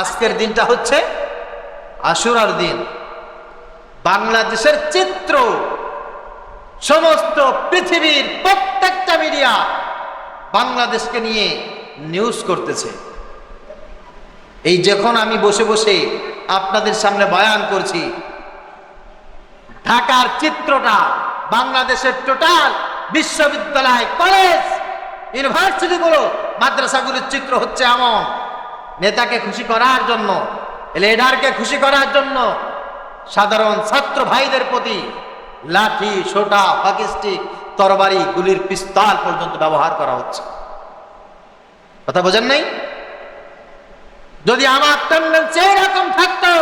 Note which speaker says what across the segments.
Speaker 1: আজকের দিনটা হচ্ছে আশুরার দিন। বাংলাদেশের চিত্র, সমস্ত পৃথিবীর প্রত্যেকটা মিডিয়া বাংলাদেশকে নিয়ে নিউজ করতেছে। এই যখন আমি বসে বসে আপনাদের সামনে বয়ান করছি, ঢাকার চিত্রটা বাংলাদেশের টোটাল বিশ্ববিদ্যালয় কলেজ ইউনিভার্সিটিগুলো মাদ্রাসাগুলোর চিত্র হচ্ছে এমন। নেতাকে খুশি করার জন্য, লিডারকে খুশি করার জন্য সাধারণ ছাত্র ভাইদের প্রতি লাঠি, সোটা হকিস্টিক তরবারি, গুলির পিস্তল পর্যন্ত ব্যবহার করা হচ্ছে। কথা বোঝেন নাই? যদি আমার টেন্ডেন্সি এরকম থাকতো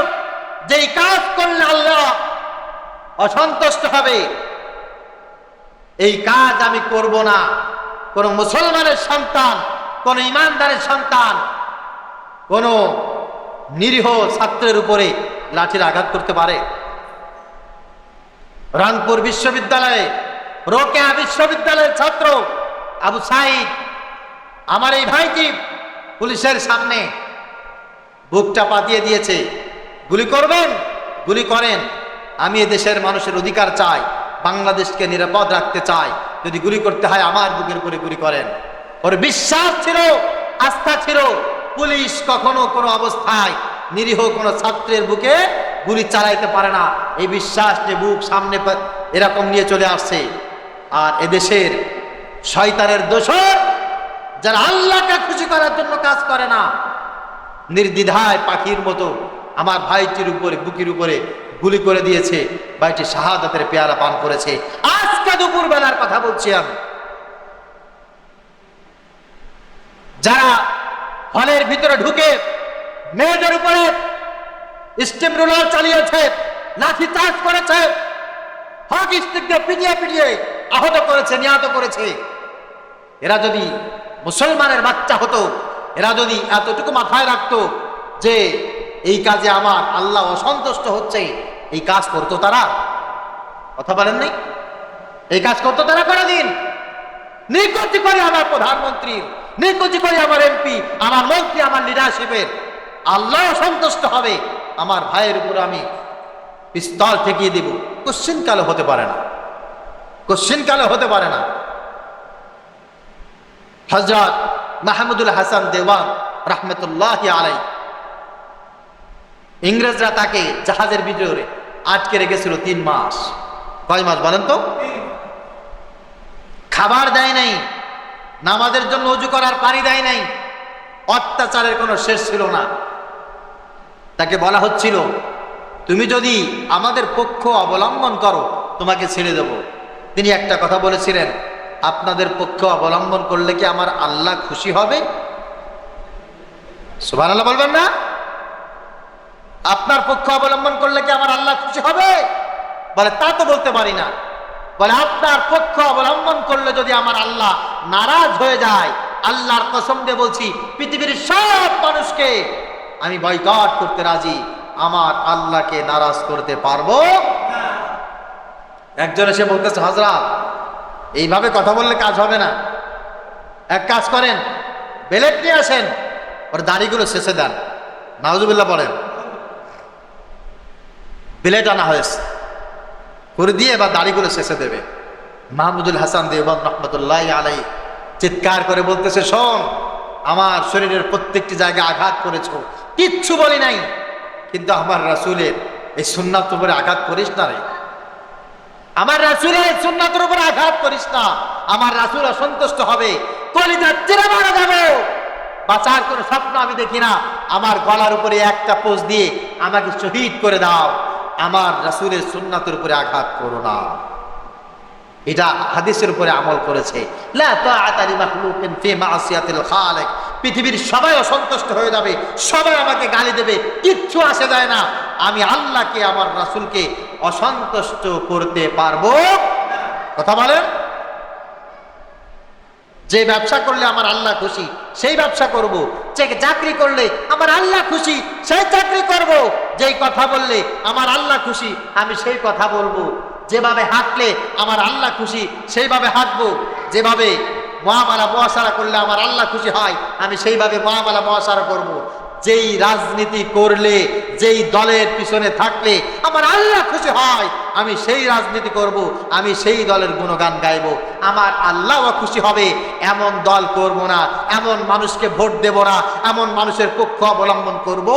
Speaker 1: যে কাজ করলে আল্লাহ অসন্তুষ্ট হবে, এই কাজ আমি করব না। কোন মুসলমানের সন্তান, কোন ইমানদারের সন্তান কোন নিরীহ ছাত্রের উপরে লাঠির আঘাত করতে পারে। রংপুর বিশ্ববিদ্যালয়ে, রোকেয়া বিশ্ববিদ্যালয়ের ছাত্র আবু সাইদ আমার এই ভাইটি পুলিশের সামনে বুকটা পাতিয়ে দিয়েছে। গুলি করবেন? গুলি করেন। আমি দেশের মানুষের অধিকার চাই, বাংলাদেশকে নিরাপদ রাখতে চাই। যদি গুলি করতে হয়, আমার বুকের উপরে গুলি করেন। ওর বিশ্বাস ছিল, আস্থা ছিল। পুলিশ কখনো কোনো অবস্থায় নিরীহ কোনো ছাত্রের বুকে গুলি চালাইতে পারে না। এই বিশ্বাস যে বুক সামনে এরকম নিয়ে চলে আসছে। আর এদেশের শয়তানের দোষর যারা আল্লাহকে খুশি করার জন্য কাজ করে না, নির্দ্বিধায় পাখির মতো আমার ভাইটির উপরে, বুকির উপরে গুলি করে দিয়েছে, ভাইটি শাহাদাতের পেয়ারা পান করেছে। আজকে দুপুর বেলার কথা বলছি আমি। যারা হলের ভিতরে ঢুকে মেয়েদের উপরে স্টিম রোলার চালিয়েছে, লাঠি চার্জ করেছে, হক স্টিককে পিটিয়ে পিটিয়ে আহত করেছে, নিহত করেছে। এরা যদি মুসলমানের বাচ্চা হতো, এরা যদি এতটুকু মাথায় রাখতো যে এই কাজে আমার আল্লাহ অসন্তুষ্ট হচ্ছে, এই কাজ করতো তারা? কথা বলেন নাই? এই কাজ করতো তারা করে দিন নিকুচি করে আমার প্রধানমন্ত্রীর নিকুচি করে আমার এমপি আমার মন্ত্রী আমার লিডারশিপের আল্লাহ সন্তুষ্ট হবে আমার ভাইয়ের উপর আমি পিস্তল ঠেকিয়ে দেব। কোশ্চিন কালে হতে পারে না। কোশ্চিন কালে হতে পারে না। হজরত মাহমুদুল হাসান দেওয়ান রহমতুল্লাহ আলাই ইংরেজরা তাকে জাহাজের ভিতরে আটকে রেখেছিল তিন মাস। কয় মাস বলেন তো? খাবার দেয় নাই। নামাজের জন্য উজু করার পানি দেয় নাই। অত্যাচারের কোনো শেষ ছিল না। তাকে বলা হচ্ছিল, তুমি যদি আমাদের পক্ষ অবলম্বন করো, তোমাকে ছেড়ে দেব। তিনি একটা কথা বলেছিলেন, আপনাদের পক্ষ অবলম্বন করলে কি আমার আল্লাহ খুশি হবে? সুবান আল্লাহ বলবেন না। আপনার পক্ষ অবলম্বন করলে কি আমার আল্লাহ খুশি হবে? বলে, তা তো বলতে পারি না। বলে, আপনার পক্ষ অবলম্বন করলে যদি আমার আল্লাহ নারাজ হয়ে যায়, আল্লাহর কসম দিয়ে বলছি, পৃথিবীর সব মানুষকে আমি বয়কট করতে রাজি, আমার আল্লাহকে নারাজ করতে পারব? একজন এসে বলতেছে হাজরা এইভাবে কথা বললে কাজ হবে না। এক কাজ করেন, বেলেট নিয়ে আসেন, ওর দাড়িগুলো শেষে দেন। নাওজুবিল্লাহ বলেন, বিলেট আনা হয়েছে। করে দিয়ে এবার দাড়িগুলো শেষে দেবে। মাহমুদুল হাসান দেওবান রহমতুল্লাহ আলাই চিৎকার করে বলতেছে, শোন, আমার শরীরের প্রত্যেকটি জায়গায় আঘাত করেছ। কিচ্ছু বলি নাই, কিন্তু আমার রাসুলের এই সুন্নাত উপরে আঘাত করিস না রে। আমার রাসুলের সুন্নাতের উপরে আঘাত করিস না। আমার রাসুল অসন্তুষ্ট হবে, কলিজা চিরে মারা যাবে। বাঁচার কোনো স্বপ্ন আমি দেখি না। আমার গলার উপরে একটা পোজ দিয়ে আমাকে শহীদ করে দাও। আমার রাসুলের সুন্নাতের উপরে আঘাত করো না। এটা হাদিসের উপরে আমল করেছে। পৃথিবীর সবাই অসন্তুষ্ট হয়ে যাবে, সবাই আমাকে গালি দেবে, কিচ্ছু আসে যায় না। আমি আল্লাহকে, আমার রাসুলকে অসন্তুষ্ট করতে পারব কথা বলেন? যে ব্যবসা করলে আমার আল্লাহ খুশি, সেই ব্যবসা করব। যে চাকরি করলে আমার আল্লাহ খুশি, সেই চাকরি করব। যেই কথা বললে, আমার আল্লাহ খুশি, আমি সেই কথা বলব। যেভাবে হাঁটলে আমার আল্লাহ খুশি, সেইভাবে হাঁটবো। যেভাবে মহামালা মহাসারা করলে আমার আল্লাহ খুশি হয়, আমি সেইভাবে মহামালা মহাসারা করব। যেই রাজনীতি করলে, যেই দলের পিছনে থাকলে আমার আল্লাহ খুশি হয়, আমি সেই রাজনীতি করব, আমি সেই দলের গুণগান গাইব। আমার আল্লাহও খুশি হবে, এমন দল করব না, এমন মানুষকে ভোট দেব না, এমন মানুষের পক্ষ অবলম্বন করব